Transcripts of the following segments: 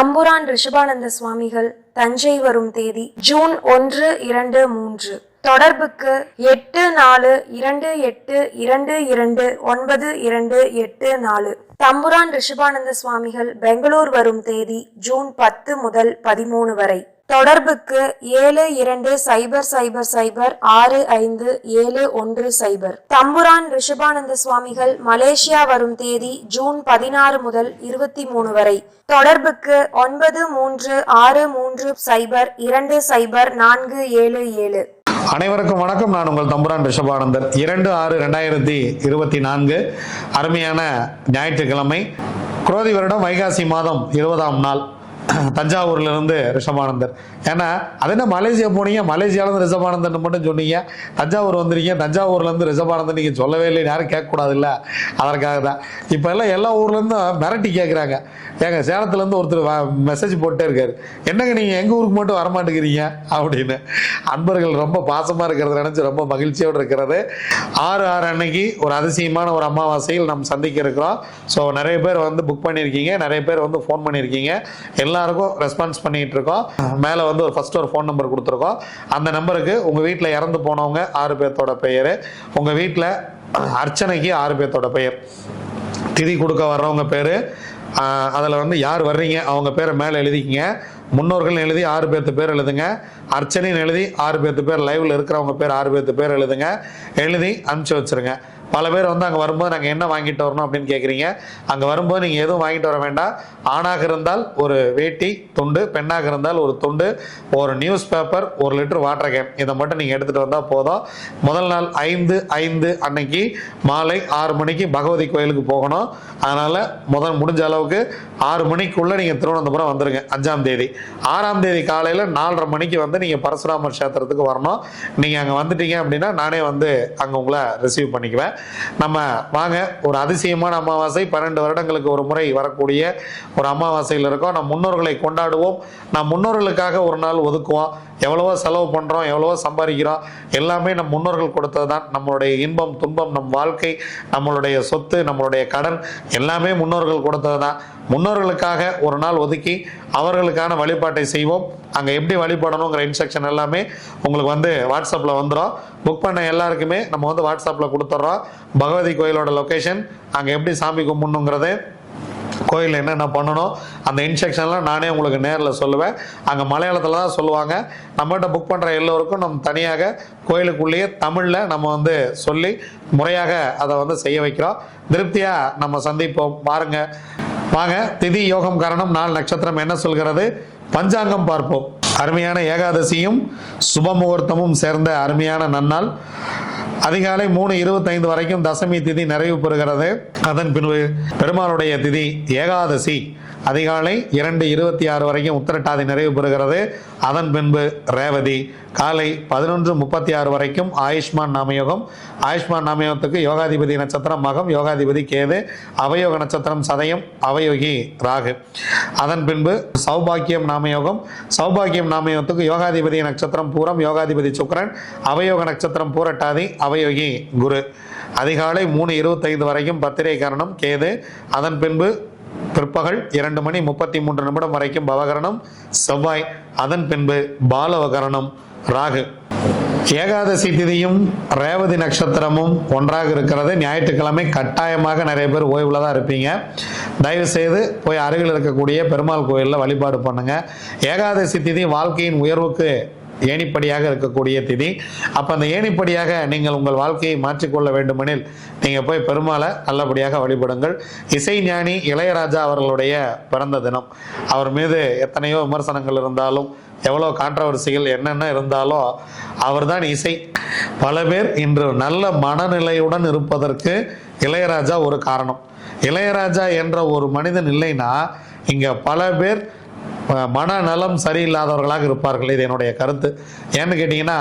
தம்புரான் ரிஷபானந்த சுவாமிகள் தஞ்சை வரும் தேதி ஜூன் ஒன்று இரண்டு மூன்று. தொடர்புக்கு எட்டு நாலு இரண்டு எட்டு இரண்டு இரண்டு ஒன்பது இரண்டு எட்டு நாலு. தம்புரான் ரிஷபானந்த சுவாமிகள் பெங்களூர் வரும் தேதி ஜூன் பத்து முதல் பதிமூணு வரை. தொடர்புக்கு ஏழு இரண்டு சைபர் சைபர் சைபர் ஆறு ஐந்து ஏழு ஒன்று சைபர். தம்புரான் ரிஷபானந்த சுவாமிகள் மலேசியா வரும் தேதி ஜூன் பதினாறு முதல் இருபத்தி மூணு வரை. தொடர்புக்கு ஒன்பது மூன்று ஆறு மூன்று சைபர் இரண்டு சைபர் நான்கு ஏழு ஏழு. அனைவருக்கும் வணக்கம். நான் உங்கள் தம்புரான் ரிஷபானந்தர் இரண்டு ஆறு ரெண்டாயிரத்தி இருபத்தி நான்கு அருமையான ஞாயிற்றுக்கிழமை. குரோதி வருடம் வைகாசி மாதம் இருபதாம் நாள். தஞ்சாவூர்ல இருந்து ரிஷபானந்தர். ஏன்னா அது என்ன மலேசியா போனீங்க மலேசியாவிலேருந்து ரிஷபானந்தன் மட்டும் சொன்னீங்க. தஞ்சாவூர் வந்துருக்கீங்க தஞ்சாவூர்லேருந்து ரிஷபானந்தன் நீங்கள் சொல்லவே இல்லை யாரும் கேட்கக்கூடாதுல்ல. அதற்காக தான். இப்போ எல்லாம் எல்லா ஊர்லேருந்தும் மிரட்டி கேட்குறாங்க ஏங்க சேலத்துலேருந்து ஒருத்தர் மெசேஜ் போட்டே இருக்காரு. என்னங்க நீங்கள் எங்கள் ஊருக்கு மட்டும் வரமாட்டேங்கிறீங்க? அப்படின்னு. அன்பர்கள் ரொம்ப பாசமாக இருக்கிறத நினச்சி ரொம்ப மகிழ்ச்சியோடு இருக்கிறது. ஆறு ஆறு அன்னைக்கு ஒரு அதிசயமான ஒரு அமாவாசையில் நம்ம சந்திக்க இருக்கிறோம். ஸோ நிறைய பேர் வந்து புக் பண்ணியிருக்கீங்க நிறைய பேர் வந்து ஃபோன் பண்ணியிருக்கீங்க. எல்லாருக்கும் ரெஸ்பான்ஸ் பண்ணிட்டு இருக்கோம் மேலே வந்து ஒரு ஃபர்ஸ்ட் ஒரு ஃபோன் நம்பர் கொடுத்துருக்கோம். அந்த நம்பருக்கு உங்கள் வீட்டில் இறந்து போனவங்க ஆறு பேர்த்தோட பெயர். உங்கள் வீட்டில் அர்ச்சனைக்கு ஆறு பேர்த்தோட பெயர். திதி கொடுக்க வர்றவங்க பேர். அதில் வந்து யார் வர்றீங்க அவங்க பேரை மேலே எழுதிக்கிங்க. முன்னோர்கள் எழுதி ஆறு பேர்த்து பேர் எழுதுங்க. அர்ச்சனைன்னு எழுதி ஆறு பேர்த்து பேர் லைவில் இருக்கிறவங்க பேர் ஆறு பேர்த்து பேர் எழுதுங்க. எழுதி அனுப்பிச்சி வச்சிருங்க. பல பேர் வந்து அங்கே வரும்போது நாங்கள் என்ன வாங்கிட்டு வரணும் அப்படின்னு கேட்குறீங்க அங்கே வரும்போது நீங்கள் எதுவும் வாங்கிட்டு வர வேண்டாம். ஆணாக இருந்தால் ஒரு வேட்டி துண்டு பெண்ணாக இருந்தால் ஒரு துண்டு ஒரு நியூஸ் பேப்பர் ஒரு லிட்டர் வாட்டர் கேன் இதை மட்டும் நீங்கள் எடுத்துகிட்டு வந்தால் போதும். முதல் நாள் ஐந்து ஐந்து அன்னைக்கு மாலை ஆறு மணிக்கு பகவதி கோயிலுக்கு போகணும். அதனால் முதல் முடிஞ்ச அளவுக்கு ஆறு மணிக்குள்ளே நீங்கள் திருவனந்தபுரம் வந்துடுங்க அஞ்சாம் தேதி. ஆறாம் தேதி காலையில் நாலரை மணிக்கு வந்து நீங்கள் பரசுராமர் கஷேத்திரத்துக்கு வரணும். நீங்கள் அங்கே வந்துட்டீங்க அப்படின்னா நானே வந்து அங்கே உங்களை ரிசீவ் பண்ணிக்குவேன். நம்ம வாங்க ஒரு அதிசயமான அமாவாசை பன்னெண்டு வருடங்களுக்கு ஒரு முறை வரக்கூடிய ஒரு அமாவாசையில் இருக்கோம். நம் முன்னோர்களை கொண்டாடுவோம். நம் முன்னோர்களுக்காக ஒரு நாள் ஒதுக்குவோம். எவ்வளவோ செலவு பண்ணுறோம் எவ்வளவோ சம்பாதிக்கிறோம். எல்லாமே நம் முன்னோர்கள் கொடுத்தது தான் நம்மளுடைய இன்பம் துன்பம் நம் வாழ்க்கை நம்மளுடைய சொத்து நம்மளுடைய கடன் எல்லாமே முன்னோர்கள் கொடுத்தது தான் முன்னோர்களுக்காக ஒரு நாள் ஒதுக்கி அவர்களுக்கான வழிபாட்டை செய்வோம். அங்கே எப்படி வழிபடணுங்கிற இன்ஸ்ட்ரக்ஷன் எல்லாமே உங்களுக்கு வந்து வாட்ஸ்அப்பில் வந்துடும் புக் பண்ண எல்லாருக்குமே நம்ம வந்து வாட்ஸ்அப்பில் கொடுத்துட்றோம் பகவதி கோயிலோட லொக்கேஷன் அங்கே எப்படி சாமி கும்பிடணுங்கிறது கோயிலில் என்னென்ன பண்ணணும் அந்த இன்ஸ்ட்ரக்ஷன்லாம் நானே உங்களுக்கு நேரில் சொல்லுவேன். அங்கே மலையாளத்தில் தான் சொல்லுவாங்க. நம்மகிட்ட புக் பண்ணுற எல்லோருக்கும் நம்ம தனியாக கோயிலுக்குள்ளேயே தமிழில் நம்ம வந்து சொல்லி முறையாக அதை வந்து செய்ய வைக்கிறோம். திருப்தியாக நம்ம சந்திப்போம். பாருங்கள் வாங்க திதி யோகம் காரணம் நாள் நட்சத்திரம் என்ன சொல்கிறது? பஞ்சாங்கம் பார்ப்போம். அருமையான ஏகாதசியும் சுப முகூர்த்தமும் சேர்ந்த அருமையான நன்னாள். அதிகாலை மூணு இருபத்தைந்து வரைக்கும் தசமி திதி நிறைவு பெறுகிறது. அதன் பின்பு பெருமாளுடைய திதி ஏகாதசி. அதிகாலை இரண்டு இருபத்தி ஆறு வரைக்கும் உத்திரட்டாதி நிறைவு பெறுகிறது. அதன் பின்பு ரேவதி. காலை பதினொன்று முப்பத்தி ஆறு வரைக்கும் ஆயுஷ்மான் நாமயோகம். ஆயுஷ்மான் நாமயோகத்துக்கு யோகாதிபதி நட்சத்திரம் மகம் யோகாதிபதி கேது அவயோக நட்சத்திரம் சதயம் அவயோகி ராகு. அதன் பின்பு சௌபாக்கியம் நாமயோகம். சௌபாக்கியம் நாமயோகத்துக்கு யோகாதிபதி நட்சத்திரம் பூரம் யோகாதிபதி சுக்கரன் அவயோக நட்சத்திரம் பூரட்டாதி அவயோகி குரு. அதிகாலை மூணு இருபத்தைந்து வரைக்கும் பத்திரை கரணம் கேது. அதன் பின்பு பிற்பகல் இரண்டு மணி முப்பத்தி மூன்று நிமிடம் வரைக்கும் பவகரணம் செவ்வாய். அதன் பின்பு பாலவகரணம் ராகு. ஏகாதசி திதியும் ரேவதி நட்சத்திரமும் ஒன்றாக இருக்கிறது. ஞாயிற்றுக்கிழமை கட்டாயமாக நிறைய பேர் ஓய்வில் தான் இருப்பீங்க. தயவு செய்து போய் அருகில் இருக்கக்கூடிய பெருமாள் கோயிலில் வழிபாடு பண்ணுங்க. ஏகாதசி திதி வாழ்க்கையின் உயர்வுக்கு ஏணிப்படியாக இருக்கக்கூடிய திதி. அப்போ அந்த ஏணிப்படியாக நீங்கள் உங்கள் வாழ்க்கையை மாற்றிக்கொள்ள வேண்டுமெனில் நீங்கள் போய் பெருமாளை நல்லபடியாக வழிபடுங்கள். இசை ஞானி இளையராஜா அவர்களுடைய பிறந்த தினம். அவர் மீது எத்தனையோ விமர்சனங்கள் இருந்தாலும் எவ்வளோ கான்ட்ரவர்சிகள் என்னென்ன இருந்தாலும் அவர்தான் இசை. பல பேர் இன்று நல்ல மனநிலையுடன் இருப்பதற்கு இளையராஜா ஒரு காரணம். இளையராஜா என்ற ஒரு மனிதன் இல்லைன்னா இங்கே பல பேர் மனநலம் சரியில்லாதவர்களாக இருப்பார்கள். இது என்னுடைய கருத்து. ஏன்னு கேட்டிங்கன்னா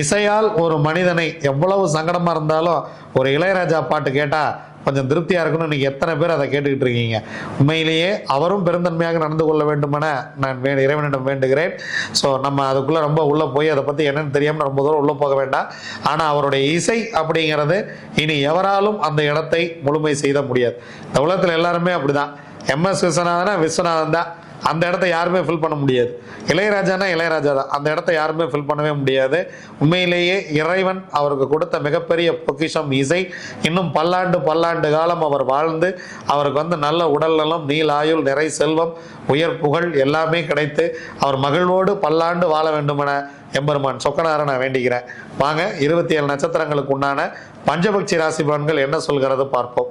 இசையால் ஒரு மனிதனை எவ்வளவு சங்கடமாக இருந்தாலும் ஒரு இளையராஜா பாட்டு கேட்டால் கொஞ்சம் திருப்தியாக இருக்கணும் இன்றைக்கி எத்தனை பேர் அதை கேட்டுக்கிட்டு இருக்கீங்க. உண்மையிலேயே அவரும் பெருந்தன்மையாக நடந்து கொள்ள வேண்டுமென நான் வே இறைவனிடம் வேண்டுகிறேன். ஸோ நம்ம அதுக்குள்ளே ரொம்ப உள்ளே போய் அதை பற்றி என்னென்னு தெரியாமல் ரொம்ப தூரம் உள்ளே போக வேண்டாம். ஆனால் அவருடைய இசை அப்படிங்கிறது இனி எவராலும் அந்த இடத்தை முழுமை செய்த முடியாது. இந்த உலகத்தில் எல்லாருமே அப்படிதான். எம்எஸ் விஸ்வநாதனா விஸ்வநாதன் தான். அந்த இடத்த யாருமே ஃபில் பண்ண முடியாது. இளையராஜானா இளையராஜா தான். அந்த இடத்த யாருமே ஃபில் பண்ணவே முடியாது. உண்மையிலேயே இறைவன் அவருக்கு கொடுத்த மிகப்பெரிய பொக்கிஷம் இசை. இன்னும் பல்லாண்டு பல்லாண்டு காலம் அவர் வாழ்ந்து அவருக்கு வந்து நல்ல உடல் நலம் நீலாயுள் நிறை செல்வம் உயர் புகழ் எல்லாமே கிடைத்து அவர் மகிழ்வோடு பல்லாண்டு வாழ வேண்டுமென எம்பெருமான் சொக்கனாரை நான் வேண்டிக்கிறேன். வாங்க இருபத்தி ஏழு நட்சத்திரங்களுக்கு உண்டான பஞ்சபக்ஷி ராசி பலன்கள் என்ன சொல்கிறது பார்ப்போம்.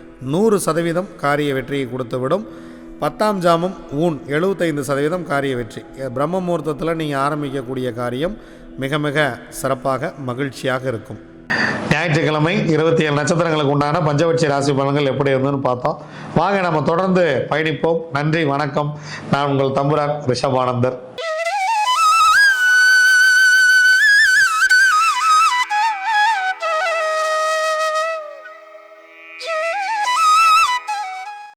நூறு சதவீதம் காரிய வெற்றியை கொடுத்துவிடும். பத்தாம் ஜாமம் ஊன் எழுபத்தைந்து சதவீதம் காரிய வெற்றி. பிரம்ம முகூர்த்தத்தில் நீங்கள் ஆரம்பிக்கக்கூடிய காரியம் மிக மிக சிறப்பாக மகிழ்ச்சியாக இருக்கும். ஞாயிற்றுக்கிழமை இருபத்தி ஏழு நட்சத்திரங்களுக்கு உண்டான பஞ்சவட்சி ராசி பலன்கள் எப்படி இருந்ததுன்னு பார்த்தோம். வாங்க நம்ம தொடர்ந்து பயணிப்போம். நன்றி வணக்கம். நான் உங்கள் தம்புரான் ரிஷபானந்தர்.